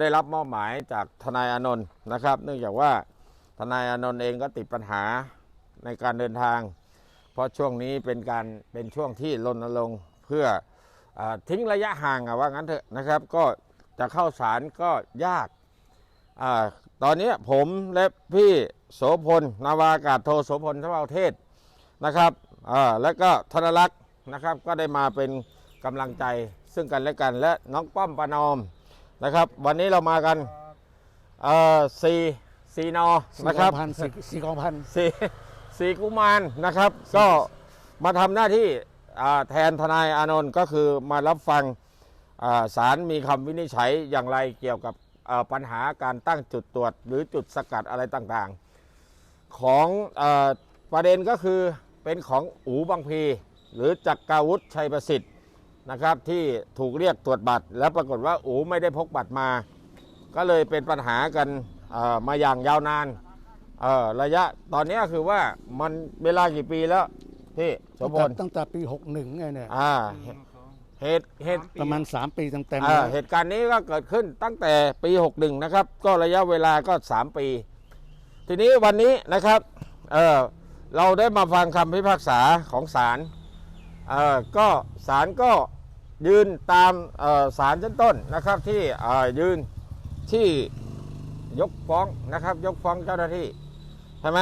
ได้รับมอบหมายจากทนายอานนท์นะครับ เนื่องจากว่าทนายอานนท์เองก็ติดปัญหาในการเดินทาง เพราะช่วงนี้เป็นการเป็นช่วงที่รณรงค์เพื่ออทิ้งระยะห่างอะว่างั้นเถอะนะครับ ก็จะเข้าสารก็ยากอตอนนี้ผมและพี่โสพลนาวากาศโทโสพลทวาเทศนะครับแล้วก็ธนรักษ์นะครับก็ได้มาเป็นกำลังใจซึ่งกันและกัน และน้องป้อมปานอม นะครับ วันนี้เรามากันเอ่อสี่สี่นอสี่นะกครัอบงพันสี่สี่กองพันสี่สี่กุมารนะครับ ก็มาทำหน้าที่อ่าแทนทนายอานนท์ก็คือมารับฟังอ่าศาลมีคำวินิจฉัยอย่างไรเกี่ยวกับอ่าปัญหาการตั้งจุดตรวจ หรือจุดสกัดอะไรต่างๆ ของอาประเด็นก็คือเป็นของอูบางพี หรือจักราวุฒิชัยประสิทธิ์ นะครับที่ถูกเรียกตรวจบัตร แล้วปรากฏว่าอูไม่ได้พกบัตรมา ก็เลยเป็นปัญหากันอ่ามาอย่างยาวนานเออระยะตอนนี้คือว่ามันเวลากี่ปีแล้วพี่โสพลตั้งแต่ปีหกหนึ่งไงเนี่ยอ่าเหตุเหตุประมาณสามปีเต็มๆอ่าแล้วเหตุการณ์นี้ก็เกิดขึ้นตั้งแต่ปี 61 นะครับ ก็ระยะเวลาก็ 3 ปี ทีนี้วันนี้นะครับเออเราได้มาฟังคำพิพากษาของศาลเออก็ศาลก็ ยืนตามศาลชั้นต้นนะครับที่ยืนที่ยกฟ้องนะครับ ยกฟ้องเจ้าหน้าที่ใช่ไหม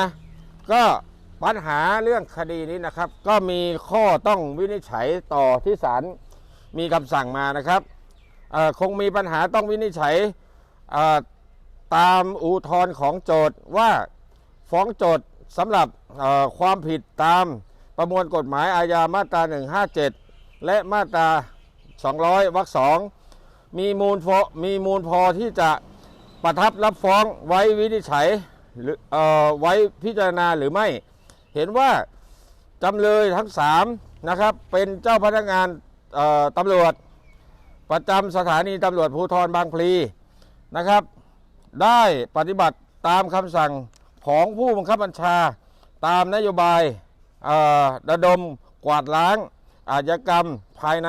ก็ปัญหาเรื่องคดีนี้นะครับ ก็มีข้อต้องวินิจฉัยต่อที่ศาลมีคำสั่งมานะครับคงมีปัญหาต้องวินิจฉัยตามอุทธรณ์ของโจทย์ว่าฟ้องโจทย์สำหรับความผิดตามประมวลกฎหมายอาญามาตรา 157 และมาตรา 200วรรคสองมีมูลพอมีมูลพอที่จะประทับรับฟ้องไว้วินิจฉัยหรืออไว้พิจารณาหรือไม่ เห็นว่าจำเลยทั้งสามนะครับเป็นเจ้าพนักงานตำรวจ ประจำสถานีตำรวจภูธรบางพลีนะครับ ได้ปฏิบัติตามคำสั่งของผู้บังคับบัญชาตามนโยบายระดมกวาดล้างอาชญากรรมภายใน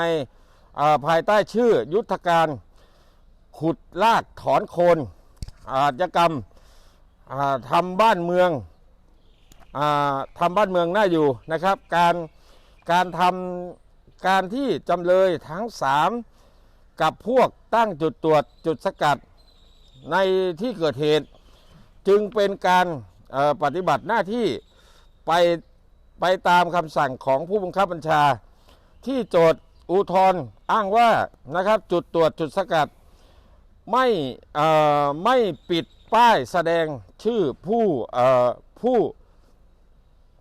ภายใต้ชื่อยุทธการขุดลากถอนโคน อาชญากรรมอ่าทำบ้านเมืองอทำบ้านเมืองน่าอยู่นะครับ การการทำการที่จำเลยทั้งสามกับพวกตั้งจุดตรวจจุดสกัดในที่เกิดเหตุ จึงเป็นการปฏิบัติหน้าที่ไปไปตามคำสั่งของผู้บังคับบัญชาที่โจทย์ อุทธรณ์อ้างว่านะครับจุดตรวจจุดสกัดไม่ไม่ปิดป้ายแสดงชื่อผู้ผู้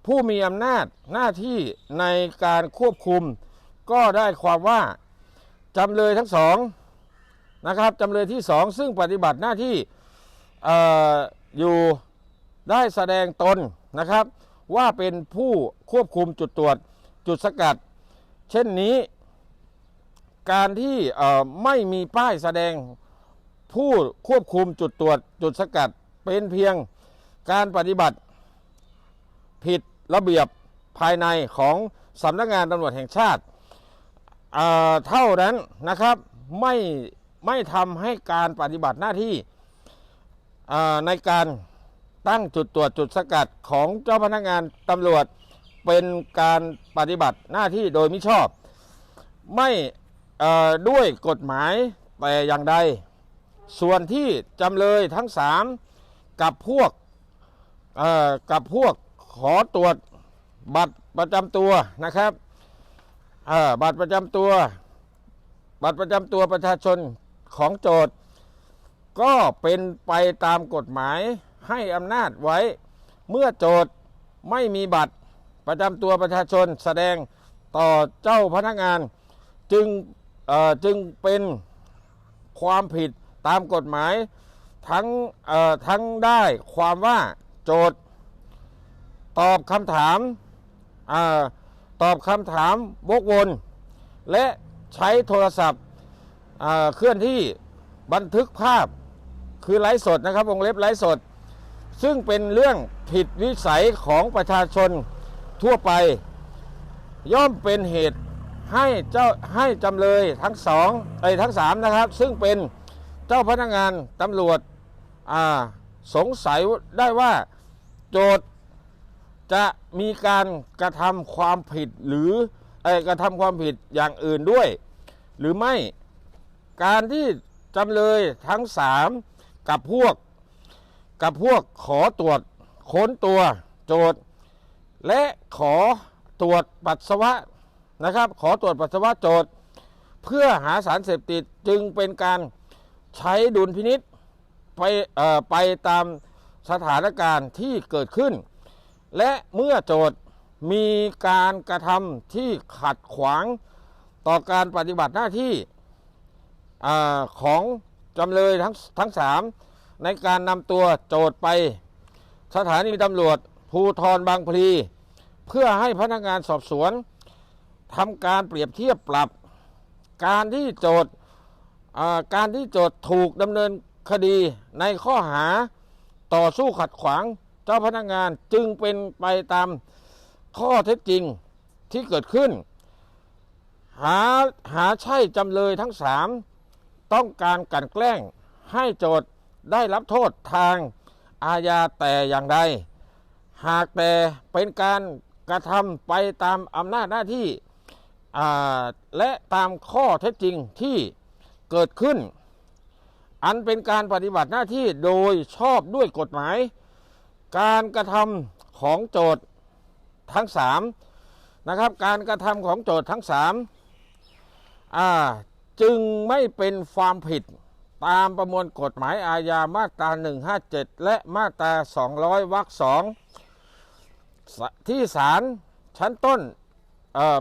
ผู้มีอำนาจหน้าที่ในการควบคุม ก็ได้ความว่าจำเลยทั้งสองนะครับจำเลยที่สองซึ่งปฏิบัติหน้าที่ออยู่ได้แสดงตนนะครับ ว่าเป็นผู้ควบคุมจุดตรวจจุดสกัด เช่นนี้ การที่ไม่มีป้ายแสดงผู้ควบคุมจุดตรวจจุดสกัดเป็นเพียงการปฏิบัติผิดระเบียบภายในของสำนักงานตำรวจแห่งชาติเเท่านั้นนะครับไม่ไม่ทำให้การปฏิบัติหน้าที่ในการตั้งจุดตรวจจุดสกัดของเจ้าพนักงานตำรวจเป็นการปฏิบัติหน้าที่โดยมิชอบ ไม่ ด้วยกฎหมายแต่อย่างใด ส่วนที่จำเลยทั้งสามกับพวกกับพวกขอตรวจบัตรประจำตัวนะครับบัตรประจำตัว บัตรประจำตัวประชาชนของโจทย์ ก็เป็นไปตามกฎหมายให้อำนาจไว้ เมื่อโจทย์ไม่มีบัตรประจำตัวประชาชนแสดงต่อเจ้าพนักงานจึง จึงเป็นความผิดตามกฎหมายทั้งทั้งได้ความว่าโจทย์ตอบคำถามอตอบคำถามวกวน และใช้โทรศัพท์เคลื่อนที่บันทึกภาพคือไลฟ์สดนะครับวงเล็บไลฟ์สด ซึ่งเป็นเรื่องผิดวิสัยของประชาชนทั่วไป ย่อมเป็นเหตุ ให้เจ้าให้จำเลยทั้งสองไอ้ทั้งสามนะครับ ซึ่งเป็นเจ้าพนักงานตำรวจสงสัยได้ว่าโจทย์จะมีการกระทำความผิดหรือเอ่อกระทำความผิดอย่างอื่นด้วย หรือไม่การที่จำเลยทั้งสามกับพวก กับพวกขอตรวจค้นตัวโจทย์ และขอตรวจปัสสาวะ นะครับ ขอตรวจปัสสาวะโจทย์ เพื่อหาสารเสพติดจึงเป็นการใช้ดุลพินิษไปไปตามสถานการณ์ที่เกิดขึ้น และเมื่อโจทย์มีการกระทำที่ขัดขวางต่อการปฏิบัติหน้าที่อของจำเลยทั้งทั้งสามในการนำตัวโจทย์ไป สถานีตำรวจภูทรบางพลี เพื่อให้พนักงานสอบสวน ทำการเปรียบเทียบปรับ การที่โจทย์การที่โจทย์ถูกดำเนินคดีในข้อหาต่อสู้ขัดขวางเจ้าพนักงานจึงเป็นไปตามข้อเท็จจริงที่เกิดขึ้น หาหาใช่จำเลยทั้งสามต้องการกันแกล้งให้โจทย์ได้รับโทษทางอาญาแต่อย่างใด หากแต่เป็นการกระทำไปตามอำนาจหน้าที่ และตามข้อเท็จจริงที่เกิดขึ้น อันเป็นการปฏิบัติหน้าที่โดยชอบด้วยกฎหมาย การกระทำของโจทย์ทั้งสามนะครับ การกระทำของโจทย์ทั้งสามจึงไม่เป็นความผิดตามประมวลกฎหมายอาญามาตรา 157 และมาตรา 200วรรคสองที่ศาลชั้นต้น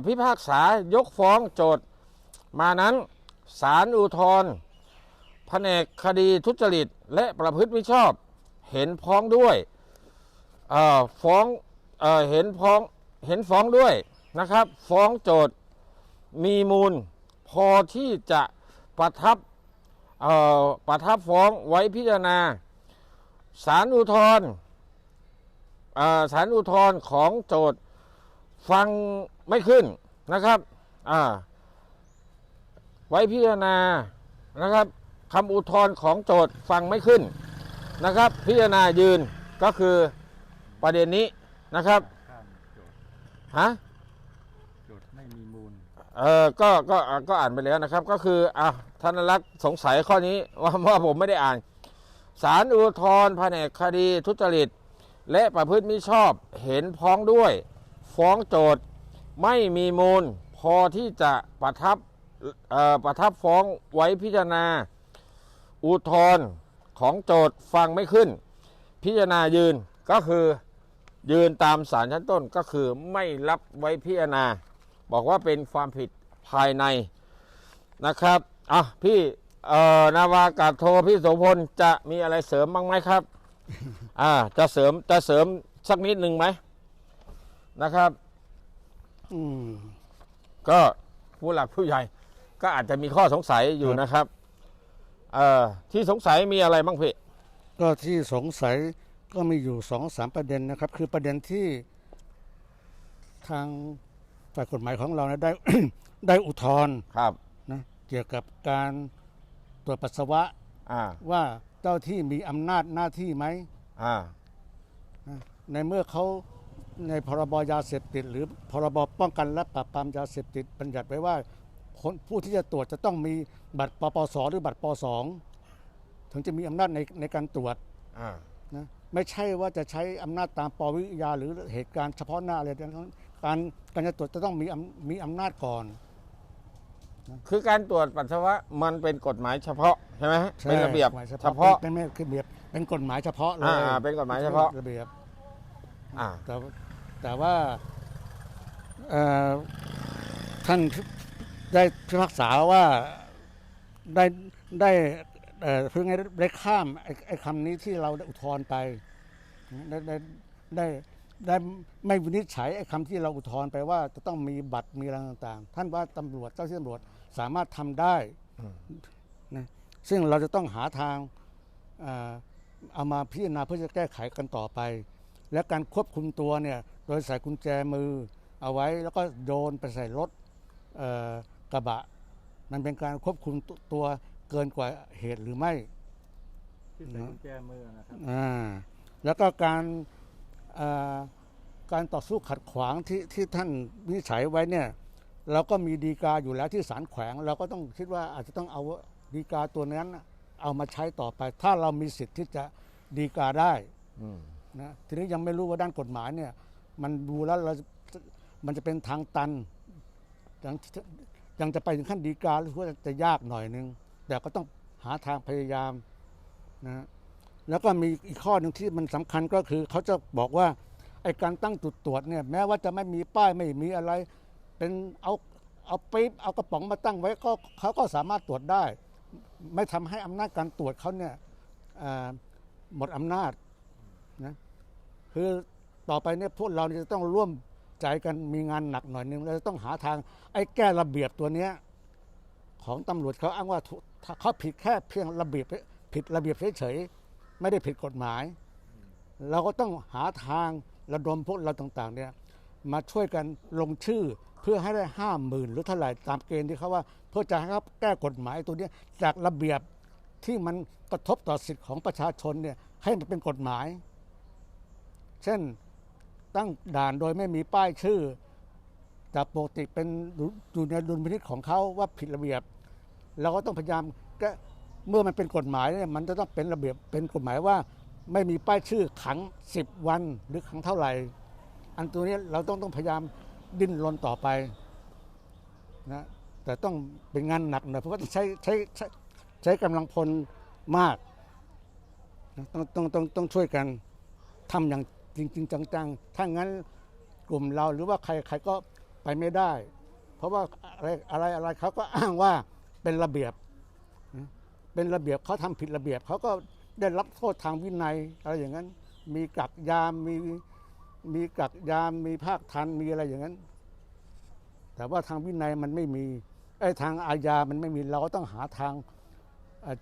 พิพากษายกฟ้องโจทย์มานั้นศาลอุทธร์แผนกคดีทุจริต และประพฤติมิชอบ เห็นพ้องด้วยฟ้องเอเห็นพ้องเห็นฟ้องด้วยนะครับ ฟ้องโจทย์มีมูล พอที่จะประทับประทับฟ้องไว้พิจารณาศาลอุทธรณ์เอ่อศาลอุทธร์ของโจทย์ ฟังไม่ขึ้นนะครับ อ่า ไว้พิจารณานะครับคำอุทธรณ์ของโจทย์ฟังไม่ขึ้นนะครับ พิจารณายืนก็คือประเด็นนี้นะครับข้ามโจทย์ฮะโจทย์ไม่มีมูลเออก็ก็ก็อ่านไปแล้วนะครับ ก็คืออะท่านรักษ์สงสัยข้อนี้ว่าว่าผมไม่ได้อ่านสารอุทธรณ์แผนกคดีทุจริต และประพฤติมิชอบเห็นพ้องด้วย ฟ้องโจทย์ไม่มีมูล พอที่จะประทับประทับฟ้องไว้พิจารณา อุทธรณ์ของโจทย์ฟังไม่ขึ้น พิจารณายืนก็คือยืนตามสารชั้นต้นก็คือไม่รับไว้พิจารณา บอกว่าเป็นความผิดภายในนะครับอะพี่นาวากาศโทพี่โสพลจะมีอะไรเสริมบ้างไหมครับ อ่า จะเสริมจะเสริมสักนิดหนึ่งไหม นะครับ อืมก็ผู้หลักผู้ใหญ่ ก็อาจจะมีข้อสงสัยอยู่นะครับเอ่อที่สงสัยมีอะไรบ้างพี่ก็ที่สงสัยก็มีอยู่สองสามประเด็นนะครับ คือประเด็นที่ทางฝ่ายกฎหมายของเรานะได้ ได้อุทธรณ์ครับ นะเกี่ยวกับการตรวจปัสสาวะอ่า ว่าเจ้าที่มีอำนาจหน้าที่ไหมอ่า นะในเมื่อเขา ในพรบยาเสพติด หรือพรบป้องกันและปราบปรามยาเสพติดบัญญัติไว้ว่าคนผู้ที่จะตรวจจะต้องมีบัตรปปสหรือบัตรปสองถึงจะมีอำนาจในในการตรวจอ่านะไม่ใช่ว่าจะใช้อำนาจตามปวิทยาหรือเหตุการณ์เฉพาะหน้าอะไรทั้งนั้นการการจะตรวจจะต้องมีอำมีอำนาจก่อน คือการตรวจปัสสาวะมันเป็นกฎหมายเฉพาะใช่ไหมฮะเป็นระเบียบหมายเฉพาะเป็นเป็นเป็นระเบียบเป็นกฎหมายเฉพาะเลยอ่าเป็นกฎหมายเฉพาะระเบียบอ่าแต่ แต่ว่าท่านได้พิพากษาว่าได้ได้เอ่อเพิ่งให้ได้ข้ามไอ้คำนี้ที่เราได้อุทธรณ์ไปได้ได้ได้ได้ไม่วินิจฉัยไอ้คำที่เราอุทธรณ์ไปว่าจะต้องมีบัตรมีอะไรต่างๆ ท่านว่าตำรวจเจ้าที่ตำรวจสามารถทำได้นะซึ่งเราจะต้องหาทางเอามาพิจารณาเพื่อจะแก้ไขกันต่อไป และการควบคุมตัวเนี่ย โดยใส่กุญแจมือเอาไว้แล้วก็โยนไปใส่รถเอ่อกระบะ มันเป็นการควบคุมตตัวเกินกว่าเหตุหรือไม่ที่ใส่กุญแจมือนะครับอ่าแล้วก็การอ่าการต่อสู้ขัดขวางที่ที่ท่านวินิจฉัยไว้เนี่ยเราก็มีดีกาอยู่แล้วที่ศาลแขวง เราก็ต้องคิดว่าอาจจะต้องเอาดีกาตัวนั้นน่ะเอามาใช้ต่อไป ถ้าเรามีสิทธิ์ที่จะดีกาได้อืมนะทีนี้ยังไม่รู้ว่าด้านกฎหมายเนี่ย มันดูแล้วเรามันจะเป็นทางตันยังยังจะไปถึงขั้นดีกาหรือว่าจะยากหน่อยนึง แต่ก็ต้องหาทางพยายามนะแล้วก็มีอีกข้อหนึ่งที่มันสำคัญก็คือ เขาจะบอกว่าไอ้การตั้งจุดตรวจเนี่ยแม้ว่าจะไม่มีป้ายไม่มีอะไร เป็นเอาเอาปี๊บเอากระป๋องมาตั้งไว้ก็เขาก็สามารถตรวจได้ ไม่ทำให้อำนาจการตรวจเขาเนี่ยหมดอำนาจนะคือ ต่อไปเนี่ยพวกเราจะต้องร่วมใจกันมีงานหนักหน่อยนึงแล้วต้องหาทางไอ้แก้ระเบียบตัวเนี้ยของตำรวจเขาอ้างว่าถูกถ้าเขาผิดแค่เพียงระเบียบผิดระเบียบเฉยๆไม่ได้ผิดกฎหมาย เราก็ต้องหาทางระดมพวกเราต่างๆเนี่ยมาช่วยกันลงชื่อเพื่อให้ได้ห้าหมื่นหรือเท่าไหร่ตามเกณฑ์ที่เขาว่า เพื่อจะให้เขาแก้กฎหมายตัวเนี้ยจากระเบียบที่มันกระทบต่อสิทธิของประชาชนเนี่ยให้มันเป็นกฎหมาย เช่น ตั้งด่านโดยไม่มีป้ายชื่อจากปกติเป็นอยู่ในดุลพินิจของเขาว่าผิดระเบียบเราก็ต้องพยายามก้เมื่อมันเป็นกฎหมายเนี่ยมันจะต้องเป็นระเบียบเป็นกฎหมายว่าไม่มีป้ายชื่อขัง 10 วันหรือขังเท่าไหร่ อันตัวนี้เราต้องต้องพยายามดิ้นรนต่อไปนะแต่ต้องเป็นงานหนักหน่อยเพราะว่าต้องใช้ใช้ใช้ใช้กำลังพลมากต้องต้องต้องต้องช่วยกันทำอย่าง จริง ๆ จังๆ ถ้างั้นกลุ่มเราหรือว่าใครใครก็ไปไม่ได้ เพราะว่าอะไรอะไรอะไรเขาก็อ้างว่าเป็นระเบียบ เป็นระเบียบเขาทำผิดระเบียบเขาก็ได้รับโทษทางวินัยอะไรอย่างนั้น มีกักยามมีมีกักยามมีภาคทันมีอะไรอย่างนั้น แต่ว่าทางวินัยมันไม่มีไอ้ทางอาญามันไม่มีเราก็ต้องหาทาง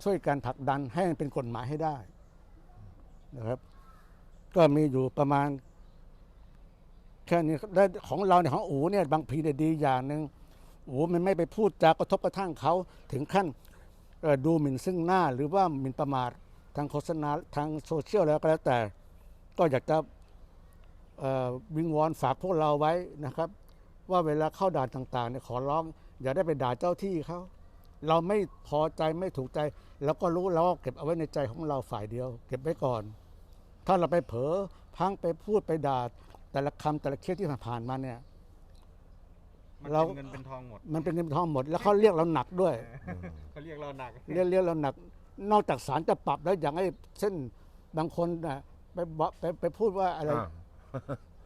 ช่วยกันผลักดันให้มันเป็นกฎหมายให้ได้นะครับ ก็มีอยู่ประมาณ แค่นี้ได้ของเราเนี่ยของอูเนี่ยบางพีเนี่ยดีอย่างหนึ่งอูมันไม่ไปพูดจากระทบกระทั่งเขาถึงขั้นดูหมิ่นซึ่งหน้าหรือว่าหมิ่นประมาททางโฆษณาทางโซเชียลแล้วก็แล้วแต่ ก็อยากจะเอ่อวิงวอนฝากพวกเราไว้นะครับ ว่าเวลาเข้าด่านต่างๆเนี่ยขอร้อง อย่าได้ไปด่าเจ้าที่เขาเราไม่พอใจไม่ถูกใจเราก็รู้เราก็เก็บเอาไว้ในใจของเราฝ่ายเดียว เก็บไว้ก่อน ถ้าเราไปเผลอพลังไปพูดไปด่าแต่ละคำแต่ละเคสที่ผ่านๆมาเนี่ยมันเราเป็นเงินเป็นทองหมด มันเป็นเงินทองหมด แล้วเขาเรียกเราหนักด้วยเขาเรียกเราหนักเรียกเรียกเราหนัก นอกจากศาลจะปรับแล้วอย่างไอ้เช่นบางคนน่ะไปบอกไปไปพูดว่าอะไรอ่า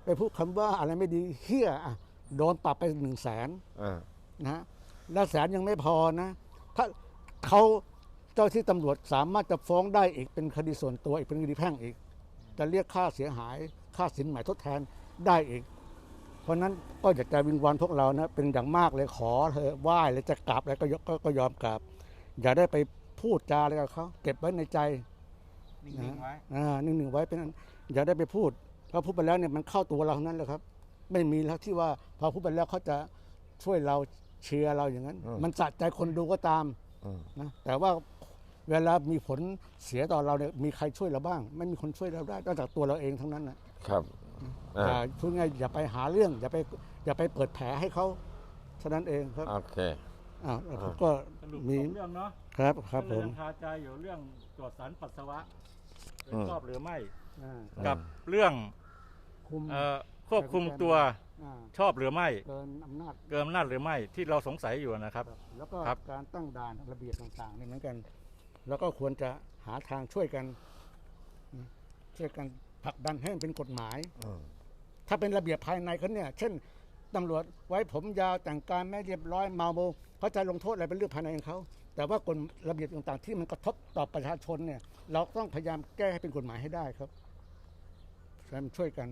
ไปพูดคำว่าอะไรไม่ดีเฮี้ยอะโดนปรับไปหนึ่งแสนอ่านะฮะแล้วแสนยังไม่พอนะ ถ้าเขาเจ้าที่ตำรวจสามารถจะฟ้องได้อีกเป็นคดีส่วนตัวอีกเป็นคดีแพ่งอีก จะเรียกค่าเสียหาย ค่าสินใหม่ทดแทนได้อีก เพราะฉะนั้นก็อยากจะวิงวอนพวกเรานะเป็นอย่างมากเลยขอเธอะไหว้เลยจะกราบอะไรก็ยกก็ก็ยอมกราบ อย่าได้ไปพูดจาอะไรกับเขาเก็บไว้ในใจนิ่งๆไว้อ่านิ่งๆไว้เป็นอันอย่าได้ไปพูดเพราะพูดไปแล้วเนี่ยมันเข้าตัวเราทั้งนั้นเลยครับ ไม่มีแล้วที่ว่าพอพูดไปแล้วเขาจะช่วยเราเชียร์เราอย่างนั้นอืมมันสะใจคนดูก็ตามอืมนะแต่ว่า เวลามีผลเสียต่อเราเนี่ยมีใครช่วยเราบ้าง ไม่มีคนช่วยเราได้นอกจากตัวเราเองทั้งนั้นนะครับอ่าอย่าพูดง่ายอย่าไปหาเรื่อง อย่าไปอย่าไปเปิดแผลให้เขาฉะนั้นเองครับโอเคอ้าวแล้วอ่าก็สรุปมีสองเรื่องเนาะครับครับก็ผเลยมยังคาใจอยู่เรื่องตรวจสารปัสสาวะอืมชอบหรือไม่อ่ากับเรื่องคุมเอ่อควบคุมตัวอ่าชอบหรือไม่เกินอำนาจเกินอำนาจหรือไม่ที่เราสงสัยอยู่นะครับครับแล้วก็ครับการตั้งด่านระเบียบต่างๆนี่เหมือนกัน แล้วก็ควรจะหาทางช่วยกันนะช่วยกันผลักดันให้มันเป็นกฎหมายอืมถ้าเป็นระเบียบภายในเขาเนี่ย เช่นตำรวจไว้ผมยาวแต่งกายไม่เรียบร้อยเมาโมเขาจะลงโทษอะไรเป็นเรื่องภายในของเขาแต่ว่ากฎระเบียบต่างๆ ที่มันกระทบต่อประชาชนเนี่ย เราต้องพยายามแก้ให้เป็นกฎหมายให้ได้ครับฉะนั้นช่วยกัน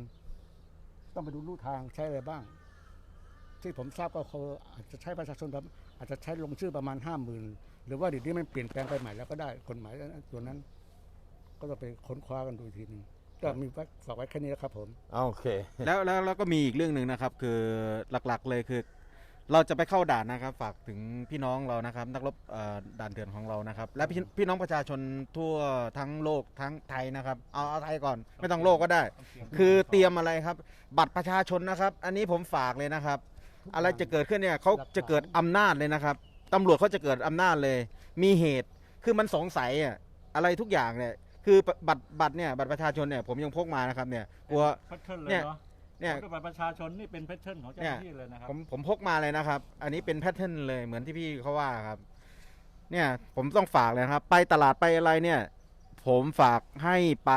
ต้องไปดูลู่ทางใช้อะไรบ้าง ที่ผมทราบก็คืออาจจะใช้ประชาชนแบบอาจจะใช้ลงชื่อประมาณห้าหมื่น หรือว่าเดี๋ยวนี้มันเปลี่ยนแปลงไปใหม่แล้วก็ได้กฎหมายตัวนั้น ก็ต้องไปค้นคว้ากันดูอีกทีหนึงก็มีไว้ฝากไว้แค่นี้แล้วครับผมโอเค แล้วแล้วแล้วก็มีอีกเรื่องหนึ่งนะครับ คือหลักๆเลยคือ เราจะไปเข้าด่านนะครับ ฝากถึงพี่น้องเรานะครับ นักรบเอ่อด่านเถื่อนของเรานะครับ และพี่พี่น้องประชาชนทั่วทั้งโลกทั้งไทยนะครับเอาเอาไทยก่อน ไม่ต้องโลกก็ได้ คือเตรียมอะไรครับ บัตรประชาชนนะครับ อันนี้ผมฝากเลยนะครับ อะไรจะเกิดขึ้นเนี่ยเขาจะเกิดอำนาจเลยนะครับ ตำรวจเขาจะเกิดอำนาจเลย มีเหตุคือมันสงสัยอะอะไรทุกอย่างเนี่ย คือบัตรบัตรเนี่ยบัตรประชาชนเนี่ยผมยังพกมานะครับเนี่ยกลัว แพทเทิร์นเลยเนี่ย เนาะเนี่ยของบัตรประชาชนนี่เป็นแพทเทิร์นของเจ้าหน้าที่เลยนะครับ ผมผมพกมาเลยนะครับ อันนี้เป็นแพทเทิร์นเลยเหมือนที่พี่เขาว่าครับ เนี่ยผมต้องฝากเลยนะครับ ไปตลาดไปอะไรเนี่ย ผมฝากให้ไป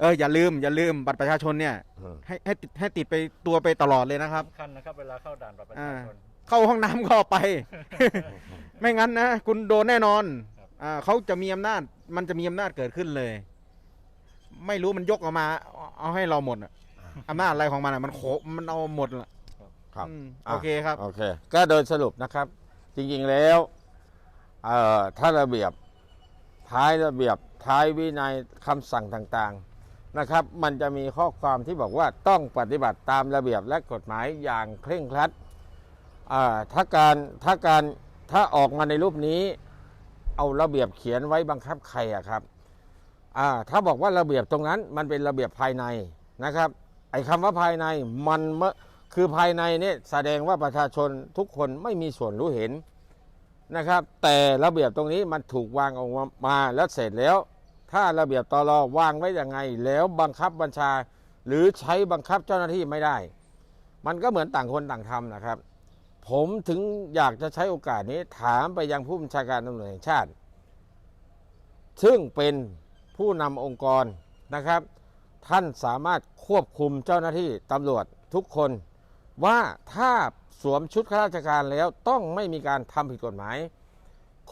เอออย่าลืม อย่าลืมบัตรประชาชนเนี่ยอืมให้ให้ติดให้ติดไปตัวไปตลอดเลยนะครับ สำคัญนะครับเวลาเข้าด่านบัตรประชาชน เข้าห้องน้ำก็เอาไป ไม่งั้นนะคุณโดนแน่นอนครับ อ่าเขาจะมีอำนาจ มันจะมีอำนาจเกิดขึ้นเลย ไม่รู้มันยกออกมาเอาให้เราหมดอะอำนาจอะไรของมันอะมันโขมันเอาหมดละครับ อืมอะโอเคครับ โอเค ก็โดยสรุปนะครับ จริงๆแล้วเอ่อถ้าระเบียบท้ายระเบียบท้ายวินัยคำสั่งต่างๆนะครับ มันจะมีข้อความที่บอกว่าต้องปฏิบัติตามระเบียบและกฎหมายอย่างเคร่งครัดอ่า ถ้าการถ้าการถ้าออกมาในรูปนี้ เอาระเบียบเขียนไว้บังคับใครอะครับถ้าบอกว่าระเบียบตรงนั้น มันเป็นระเบียบภายในนะครับ ไอ้คำว่าภายในมันเมื่อคือภายในเนี่ยแสดงว่าประชาชนทุกคนไม่มีส่วนรู้เห็นนะครับ แต่ระเบียบตรงนี้มันถูกวางออกมาแล้วเสร็จแล้ว ถ้าระเบียบตรอวางไว้ยังไง แล้วบังคับบัญชา หรือใช้บังคับเจ้าหน้าที่ไม่ได้ มันก็เหมือนต่างคนต่างทำนะครับ ผมถึงอยากจะใช้โอกาสนี้ถามไปยังผู้บัญชาการตำรวจแห่งชาติ ซึ่งเป็นผู้นำองค์กรนะครับ ท่านสามารถควบคุมเจ้าหน้าที่ตำรวจทุกคน ว่าถ้าสวมชุดข้าราชการแล้วต้องไม่มีการทำผิดกฎหมาย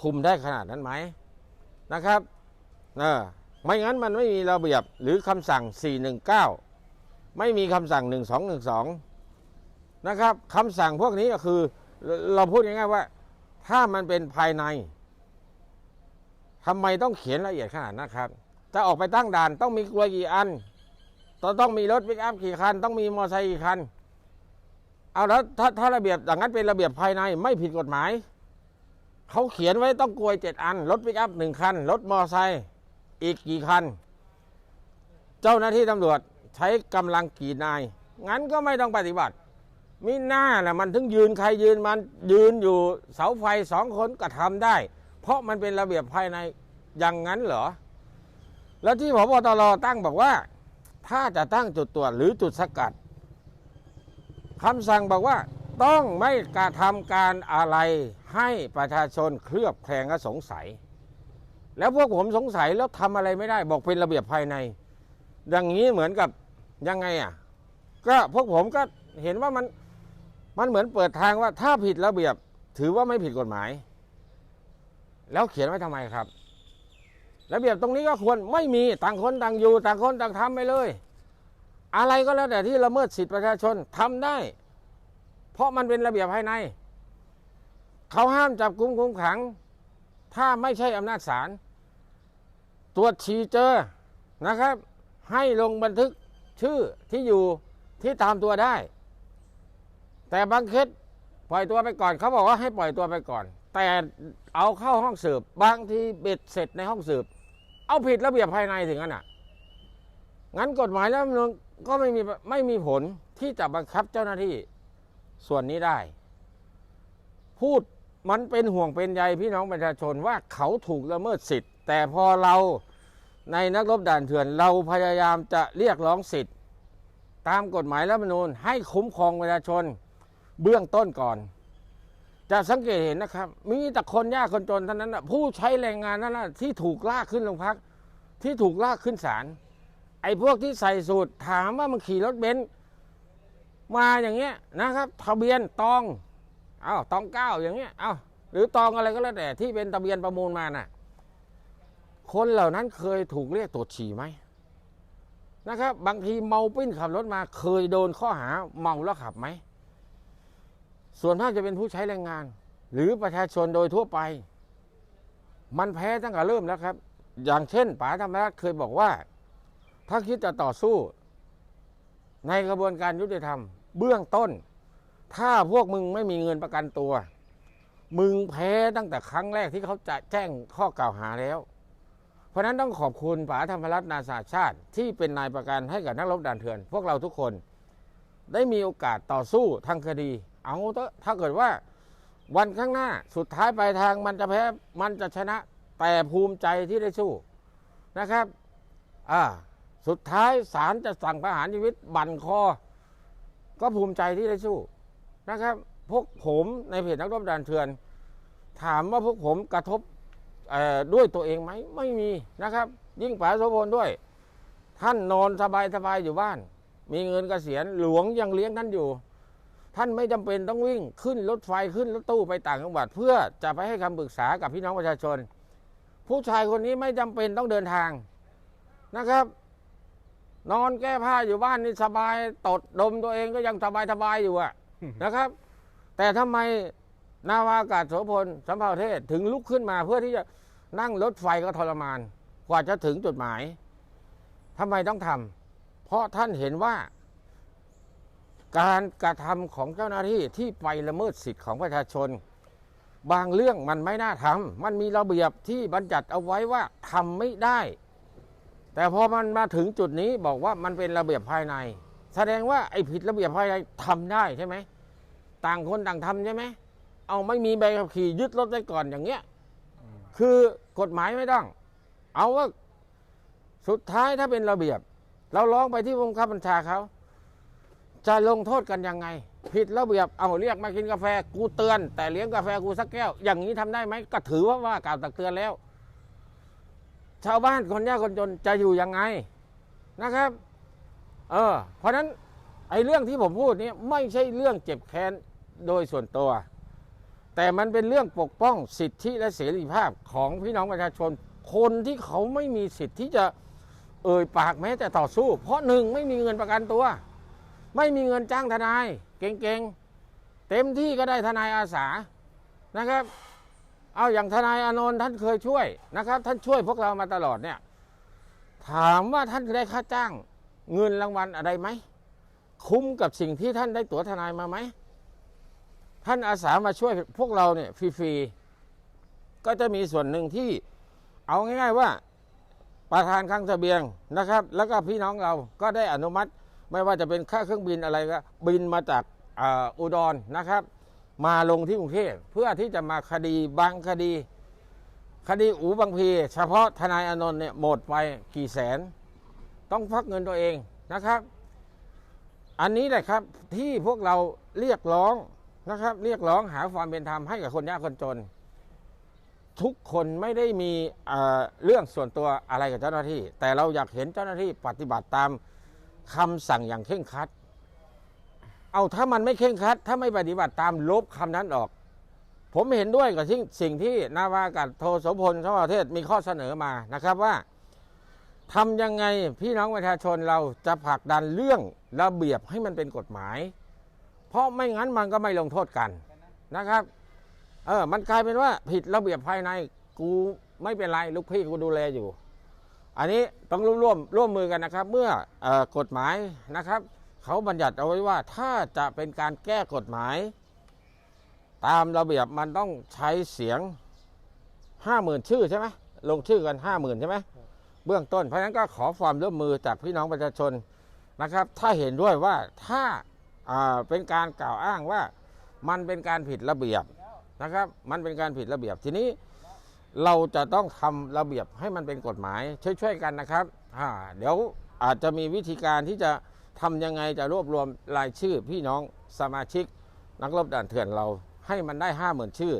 คุมได้ขนาดนั้นไหมนะครับเออไม่งั้นมันไม่มีระเบียบหรือคำสั่ง 419 ไม่มีคำสั่ง 1212 นะครับคำสั่งพวกนี้ก็คือ เราพูดง่ายๆว่า ถ้ามันเป็นภายในทำไมต้องเขียนละเอียดขนาดนั้นครับจะออกไปตั้งด่านต้องมีกลวยกี่อันต้องต้องมีรถปิกอัพกี่คัน ต้องมีมอเตอร์ไซค์กี่คัน เอาแล้วถ้าถ้าระเบียบอย่างนั้นเป็นระเบียบภายในไม่ผิดกฎหมาย เขาเขียนไว้ต้องกลวยเจ็ดอัน รถปิกอัพหนึ่งคัน รถมอเตอร์ไซค์อีกกี่คัน เจ้าหน้าที่ตำรวจใช้กำลังกี่นาย งั้นก็ไม่ต้องปฏิบัติ มีหน้าแหละมันถึงยืนใครยืนมันยืนอยู่เสาไฟสองคนก็ทำได้ เพราะมันเป็นระเบียบภายในอย่างนั้นเหรอ แล้วที่พบตรตั้งบอกว่า ถ้าจะตั้งจุดตรวจหรือจุดสกัดคำสั่งบอกว่าต้องไม่กระทำการอะไรให้ประชาชนเคลือบแคลงและสงสัย แล้วพวกผมสงสัยแล้วทำอะไรไม่ได้ บอกเป็นระเบียบภายในอย่างนี้เหมือนกับยังไงอะ ก็พวกผมก็เห็นว่ามัน มันเหมือนเปิดทางว่าถ้าผิดระเบียบ ถือว่าไม่ผิดกฎหมาย แล้วเขียนไว้ทำไมครับ ระเบียบตรงนี้ก็ควรไม่มีต่างคนต่างอยู่ ต่างคนต่างทำไปเลย อะไรก็แล้วแต่ที่ละเมิดสิทธิประชาชนทำได้ เพราะมันเป็นระเบียบภายใน เขาห้ามจับกุมคุมขัง ถ้าไม่ใช่อำนาจศาลตรวจฉี่เจอนะครับ ให้ลงบันทึกชื่อที่อยู่ที่ตามตัวได้ แต่บางเคสปล่อยตัวไปก่อนเขาบอกว่าให้ปล่อยตัวไปก่อน แต่เอาเข้าห้องสืบบางทีเบ็ดเสร็จในห้องสืบ เอาผิดระเบียบภายในถึงนั้นอะ งั้นกฎหมายแล้วมันก็ไม่มีไม่มีผลที่จะบังคับเจ้าหน้าที่ส่วนนี้ได้ พูดมันเป็นห่วงเป็นใยพี่น้องประชาชนว่าเขาถูกละเมิดสิทธิ์ แต่พอเราในนักรบด่านเถื่อนเราพยายามจะเรียกร้องสิทธิ์ ตามกฎหมายรัฐมนูญให้คุ้มครองประชาชน เบื้องต้นก่อน จะสังเกตเห็นนะครับ มีแต่คนยากคนจนเท่านั้นนะผู้ใช้แรงงานนั่นแหละที่ถูกลากขึ้นโรงพัก ที่ถูกลากขึ้นศาลไอ้พวกที่ใส่สูตรถามว่ามันขี่รถเบนซ์มาอย่างเงี้ยนะครับ ทะเบียนตองเอาตองเก้าอย่างเงี้ยเอาหรือตองอะไรก็แล้วแต่ ที่เป็นทะเบียนประมูลมาน่ะ คนเหล่านั้นเคยถูกเรียกตรวจฉี่ไหมนะครับ บางทีเมาปิ้นขับรถมาเคยโดนข้อหาเมาแล้วขับไหม ส่วนมากจะเป็นผู้ใช้แรงงาน หรือประชาชนโดยทั่วไป มันแพ้ตั้งแต่เริ่มแล้วครับ อย่างเช่นป๋าธรรมรัฐเคยบอกว่า ถ้าคิดจะต่อสู้ ในกระบวนการยุติธรรม เบื้องต้น ถ้าพวกมึงไม่มีเงินประกันตัว มึงแพ้ตั้งแต่ครั้งแรกที่เขาจะแจ้งข้อกล่าวหาแล้ว เพราะนั้นต้องขอบคุณป๋าธรรมรัตน์นาสาชาติ ที่เป็นนายประกันให้กับนักรบด่านเถื่อน พวกเราทุกคน ได้มีโอกาสต่อสู้ทางคดี เอาเถอะถ้าเกิดว่าวันข้างหน้าสุดท้ายปลายทางมันจะแพ้มันจะชนะแต่ภูมิใจที่ได้สู้นะครับ อ่า สุดท้ายศาลจะสั่งประหารชีวิตบั่นคอ ก็ภูมิใจที่ได้สู้นะครับ พวกผมในเพจนักรบด่านเถือน ถามว่าพวกผมกระทบด้วยตัวเองไหมไม่มีนะครับ ยิ่งป๋าโสพลด้วย ท่านนอนสบายสบายอยู่บ้าน มีเงินกเกษียณหลวงยังเลี้ยงท่านอยู่ ท่านไม่จำเป็นต้องวิ่งขึ้นรถไฟขึ้นรถตู้ไปต่างจังหวัด เพื่อจะไปให้คำปรึกษากับพี่น้องประชาชน ผู้ชายคนนี้ไม่จำเป็นต้องเดินทางนะครับ นอนแก้ผ้าอยู่บ้านนี่สบายตดดมตัวเองก็ยังสบายสบายอยู่อะนะครับ แต่ทำไมนาวาอากาศโสพลสัมภาวเทศถึงลุกขึ้นมาเพื่อที่จะนั่งรถไฟก็ทรมาน กว่าจะถึงจุดหมายทำไมต้องทำเพราะท่านเห็นว่า การกระทำของเจ้าหน้าที่ที่ไปละเมิดสิทธิ์ของประชาชน บางเรื่องมันไม่น่าทำมันมีระเบียบที่บัญญัติเอาไว้ว่าทำไม่ได้ แต่พอมันมาถึงจุดนี้บอกว่ามันเป็นระเบียบภายใน แสดงว่าไอ้ผิดระเบียบภายในทำได้ใช่ไหมต่างคนต่างทำใช่ไหมเอาไม่มีใบขับขี่ยึดรถได้ก่อนอย่างเงี้ยคือกฎหมายไม่ต้อง เอาว่าสุดท้ายถ้าเป็นระเบียบ เราร้องไปที่ผู้บังคับบัญชาเขา จะลงโทษกันยังไง ผิดระเบียบเอาเรียกมากินกาแฟกูเตือน แต่เลี้ยงกาแฟกูสักแก้ว อย่างนี้ทำได้ไหมก็ถือว่าว่ากล่าวตักเตือนแล้ว ชาวบ้านคนยากคนจนจะอยู่ยังไงนะครับ เออ เพราะฉะนั้นไอ้เรื่องที่ผมพูดนี้ไม่ใช่เรื่องเจ็บแค้นโดยส่วนตัว แต่มันเป็นเรื่องปกป้องสิทธิและเสรีภาพของพี่น้องประชาชน คนที่เขาไม่มีสิทธิ์ที่จะเอ่ยปากแม้แต่ต่อสู้ เพราะหนึ่งไม่มีเงินประกันตัว ไม่มีเงินจ้างทนาย เก่งๆ เต็มที่ก็ได้ทนายอาสานะครับ เอาอย่างทนายอานนท์ท่านเคยช่วยนะครับ ท่านช่วยพวกเรามาตลอดเนี่ย ถามว่าท่านได้ค่าจ้างเงินรางวัลอะไรไหม คุ้มกับสิ่งที่ท่านได้ตั๋วทนายมาไหม ท่านอาสามาช่วยพวกเราเนี่ยฟรีๆ ก็จะมีส่วนหนึ่งที่เอาง่าย ๆว่าประธานคลังเสบียงนะครับ แล้วก็พี่น้องเราก็ได้อนุมัติ ไม่ว่าจะเป็นค่าเครื่องบินอะไรก็บินมาจากอ,อุดรนะครับ มาลงที่กรุงเทพเพื่อที่จะมาคดีบางคดี คดีอูบางพี เฉพาะทนายอนนท์เนี่ยหมดไปกี่แสน ต้องพักเงินตัวเองนะครับ อันนี้แหละครับที่พวกเราเรียกร้องนะครับ เรียกร้องหาความเป็นธรรมให้กับคนยากคนจน ทุกคนไม่ได้มีเเรื่องส่วนตัวอะไรกับเจ้าหน้าที่ แต่เราอยากเห็นเจ้าหน้าที่ปฏิบัติตาม คำสั่งอย่างเคร่งครัด เอาถ้ามันไม่เคร่งครัด ถ้าไม่ปฏิบัติตามลบคำนั้นออก ผมเห็นด้วยกับที่สิ่งที่นาวากาศโทโสพลสมประเทศมีข้อเสนอมานะครับว่าทำยังไงพี่น้องประชาชนเราจะผลักดันเรื่องระเบียบให้มันเป็นกฎหมาย เพราะไม่งั้นมันก็ไม่ลงโทษกันนะครับเออมันกลายเป็นว่าผิดระเบียบภายในกูไม่เป็นไรลูกพี่กูดูแลอยู่ อันนี้ต้องร่วมร่วมร่วมมือกันนะครับ เมื่ออกฎหมายนะครับ เขาบัญญัติเอาไว้ว่าถ้าจะเป็นการแก้กฎหมาย ตามระเบียบมันต้องใช้เสียงห้าหมื่นชื่อใช่ไหมลงชื่อกันห้าหมื่นใช่ไหมเบื้องต้นเพราะฉะนั้นก็ขอความร่วมมือจากพี่น้องประชาชนนะครับ ถ้าเห็นด้วยว่าถ้าอ่าเป็นการกล่าวอ้างว่ามันเป็นการผิดระเบียบนะครับ มันเป็นการผิดระเบียบทีนี้ เราจะต้องทำระเบียบให้มันเป็นกฎหมายช่วยๆกันนะครับอ่าเดี๋ยวอาจจะมีวิธีการที่จะทำยังไงจะรวบรวมรายชื่อพี่น้องสมาชิก นักรบด่านเถื่อนเราให้มันได้ห้าหมื่นชื่อ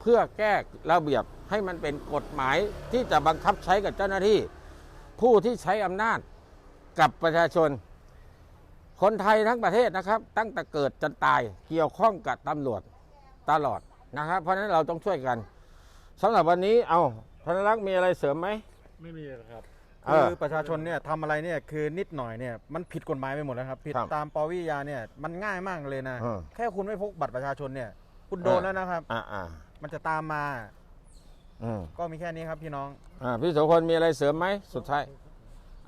เพื่อแก้ระเบียบให้มันเป็นกฎหมายที่จะบังคับใช้กับเจ้าหน้าที่ ผู้ที่ใช้อำนาจกับประชาชน คนไทยทั้งประเทศนะครับ ตั้งแต่เกิดจนตายเกี่ยวข้องกับตำรวจตลอดนะครับ เพราะฉะนั้นเราต้องช่วยกัน สำหรับวันนี้เอาธนรักษ์มีอะไรเสริมไหม ไม่มีหรอกครับ เอคืออประชาชนเนี่ยทำอะไรเนี่ยคือนิดหน่อยเนี่ยมันผิดกฎหมายไปหมดแล้วครับผิดครับตามปวิยาเนี่ยมันง่ายมากเลยนะ เออ แค่คุณไม่พกบัตรประชาชนเนี่ย คุณโดนแล้วนะครับ อ่าอ่ามันจะตามมาอืม ก็มีแค่นี้ครับพี่น้อง อ่าพี่โสพลมีอะไรเสริมไหมสุดท้าย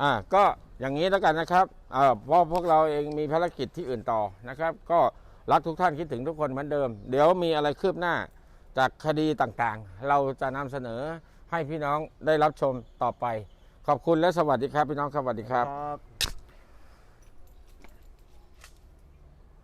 อ่าก็อย่างนี้แล้วกันนะครับอ่าเพราะพวกเราเองมีภารกิจที่อื่นต่อนะครับ ก็รักทุกท่านคิดถึงทุกคนเหมือนเดิม เดี๋ยวมีอะไรคืบหน้า จากคดีต่างๆ เราจะนำเสนอให้พี่น้องได้รับชมต่อไป ขอบคุณและสวัสดีครับพี่น้องครับสวัสดีครับครับ